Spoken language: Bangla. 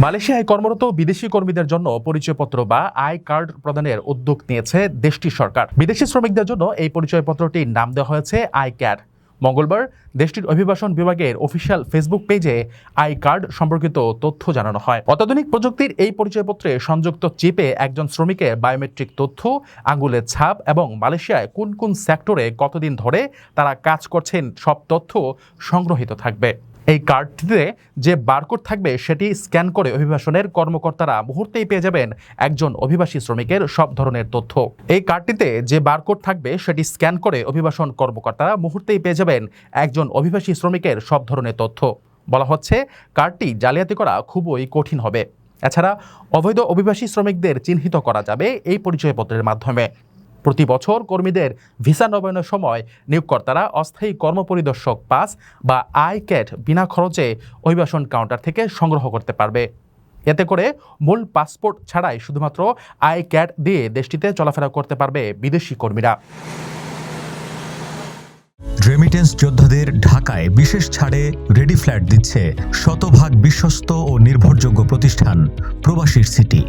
মালয়েশিয়ায় কর্মরত বিদেশি কর্মীদের জন্য পরিচয়পত্র বা আই কার্ড প্রদানের উদ্যোগ নিয়েছে দেশটির সরকার। বিদেশি শ্রমিকদের জন্য এই পরিচয়পত্রটির নাম দেওয়া হয়েছে আই ক্যাড। মঙ্গলবার দেশটির অভিবাসন বিভাগের অফিসিয়াল ফেসবুক পেজে আই কার্ড সম্পর্কিত তথ্য জানানো হয়। অত্যাধুনিক প্রযুক্তির এই পরিচয়পত্রে সংযুক্ত চিপে একজন শ্রমিকের বায়োমেট্রিক তথ্য আঙুলের ছাপ এবং মালয়েশিয়ায় কোন কোন সেক্টরে কতদিন ধরে তারা কাজ করছেন সব তথ্য সংগ্রহীত থাকবে। এই কার্ডটিতে যে বারকোড থাকবে সেটি স্ক্যান করে অভিবাসনের কর্মকর্তারা মুহূর্তেই পেয়ে যাবেন একজন অভিবাসী শ্রমিকের সব ধরনের তথ্য। এই কার্ডটিতে যে বারকোড থাকবে সেটি স্ক্যান করে অভিবাসন কর্মকর্তারা মুহূর্তেই পেয়ে যাবেন একজন অভিবাসী শ্রমিকের সব ধরনের তথ্য। বলা হচ্ছে, কার্ডটি জালিয়াতি করা খুবই কঠিন হবে। এছাড়া অবৈধ অভিবাসী শ্রমিকদের চিহ্নিত করা যাবে এই পরিচয়পত্রের মাধ্যমে। প্রতি বছর কর্মীদের ভিসা নবায়নের সময় নিয়োগকর্তারা অস্থায়ী কর্মপরিদর্শক পাস বা আই ক্যাট বিনা খরচে অভিবাসন কাউন্টার থেকে সংগ্রহ করতে পারবে। এতে করে মূল পাসপোর্ট ছাড়াই শুধুমাত্র আই ক্যাট দিয়ে দেশটিতে চলাফেরা করতে পারবে বিদেশি কর্মীরা। রেমিটেন্স যোদ্ধাদের ঢাকায় বিশেষ ছাড়ে রেডি ফ্ল্যাট দিচ্ছে শতভাগ বিশ্বস্ত ও নির্ভরযোগ্য প্রতিষ্ঠান প্রবাসীর সিটি।